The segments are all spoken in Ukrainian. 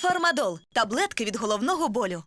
Фармадол таблетки від головного болю.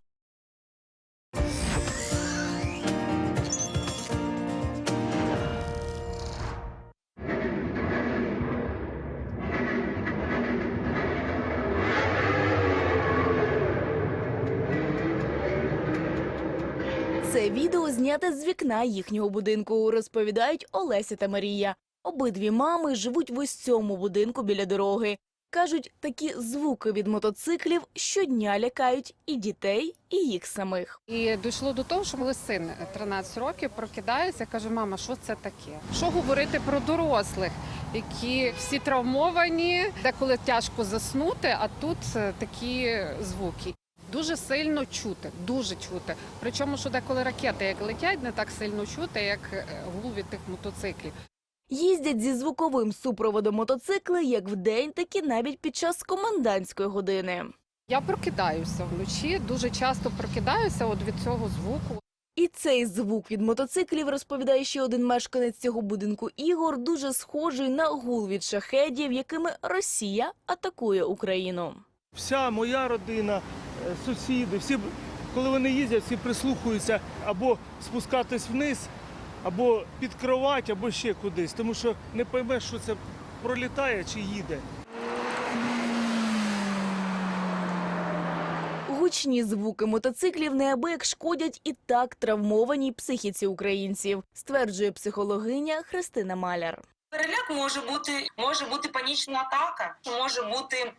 Це відео зняте з вікна їхнього будинку, розповідають Олеся та Марія. Обидві мами живуть в ось цьому будинку біля дороги. Кажуть, такі звуки від мотоциклів щодня лякають і дітей, і їх самих. І дійшло до того, що коли син 13 років прокидається, каже: мама, що це таке? Що говорити про дорослих, які всі травмовані, деколи тяжко заснути, а тут е, такі звуки. Дуже сильно чути, дуже чути. Причому, що деколи ракети як летять, не так сильно чути, як е, гул від тих мотоциклів. Їздять зі звуковим супроводом мотоцикли як вдень, так і навіть під час комендантської години. Я прокидаюся вночі, дуже часто прокидаюся от від цього звуку. І цей звук від мотоциклів, розповідає ще один мешканець цього будинку Ігор, дуже схожий на гул від шахедів, якими Росія атакує Україну. Вся моя родина, е, сусіди, всі, коли вони їздять, всі прислухаються або спускатись вниз, або під кровать, або ще кудись, тому що не поймеш, що це пролітає чи їде. Гучні звуки мотоциклів неабияк шкодять і так травмованій психіці українців, стверджує психологиня Христина Маляр. Переляк може бути, може бути панічна атака, може бути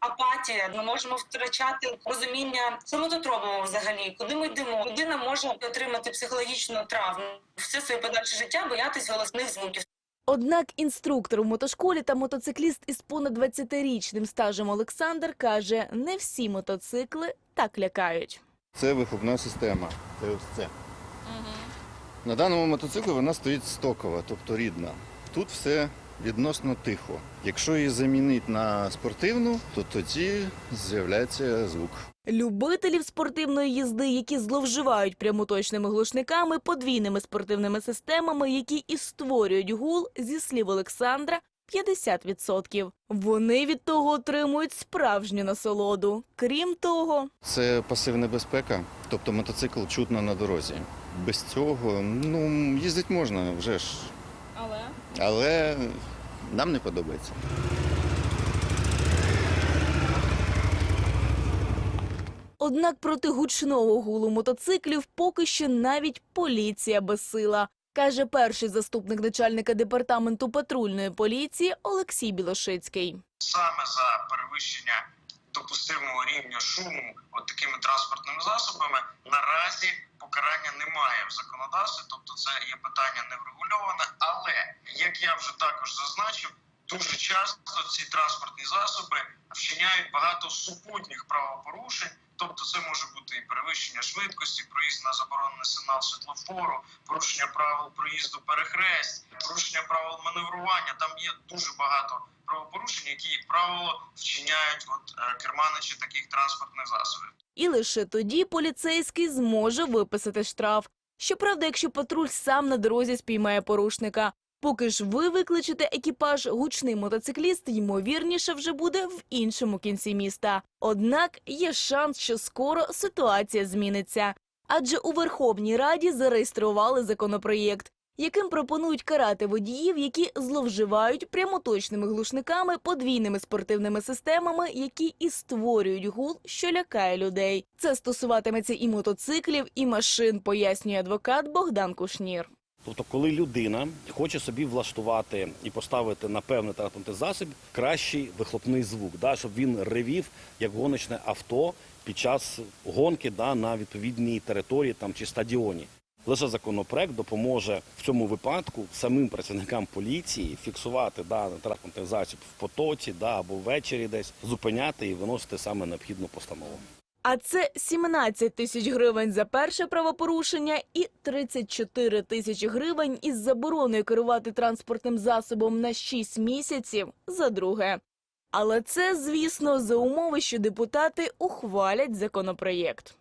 апатія. Ми можемо втрачати розуміння, що ми тут робимо взагалі, куди ми йдемо. Людина може отримати психологічну травму все своє подальше життя, боятись голосних звуків. Однак інструктор у мотошколі та мотоцикліст із понад 20-річним стажем Олександр каже, не всі мотоцикли так лякають. Це вихлопна система. Це ось це. На даному мотоциклі вона стоїть стокова, тобто рідна. Тут все відносно тихо. Якщо її замінити на спортивну, то тоді з'являється звук. Любителів спортивної їзди, які зловживають прямоточними глушниками, подвійними спортивними системами, які і створюють гул, зі слів Олександра, 50%. Вони від того отримують справжню насолоду. Крім того, Це пасивна безпека, тобто мотоцикл чутно на дорозі. Без цього ну, їздити можна вже ж. Але нам не подобається. Однак проти гучного гулу мотоциклів поки що навіть поліція безсила, каже перший заступник начальника департаменту патрульної поліції Олексій Білошицький. саме за перевищення допустимого рівня шуму от такими транспортними засобами наразі покарання немає в законодавстві, тобто це є питання не врегульоване. Але як я вже також зазначив, дуже часто ці транспортні засоби вчиняють багато супутніх правопорушень. Тобто це може бути і перевищення швидкості, проїзд на заборонений сигнал світлофору, порушення правил проїзду перехресть, порушення правил маневрування. Там є дуже багато правопорушень, які, як правило, вчиняють от е, керманичі таких транспортних засобів. І лише тоді поліцейський зможе виписати штраф. Щоправда, якщо патруль сам на дорозі спіймає порушника. Поки ж ви викличете екіпаж, гучний мотоцикліст, ймовірніше вже буде в іншому кінці міста. Однак є шанс, що скоро ситуація зміниться. Адже у Верховній Раді зареєстрували законопроєкт, яким пропонують карати водіїв, які зловживають прямоточними глушниками, подвійними спортивними системами, які і створюють гул, що лякає людей. Це стосуватиметься і мотоциклів, і машин, пояснює адвокат Богдан Кушнір. Тобто, коли людина хоче собі влаштувати і поставити на певний транспортний засіб кращий вихлопний звук, да, щоб він ревів як гоночне авто під час гонки да, на відповідній території там, чи стадіоні. Лише законопроект допоможе в цьому випадку самим працівникам поліції фіксувати даний транспортний засіб в потоці да, або ввечері десь, зупиняти і виносити саме необхідну постанову. А це 17 тисяч гривень за перше правопорушення і 34 тисячі гривень із забороною керувати транспортним засобом на 6 місяців за друге. Але це, звісно, за умови, що депутати ухвалять законопроєкт.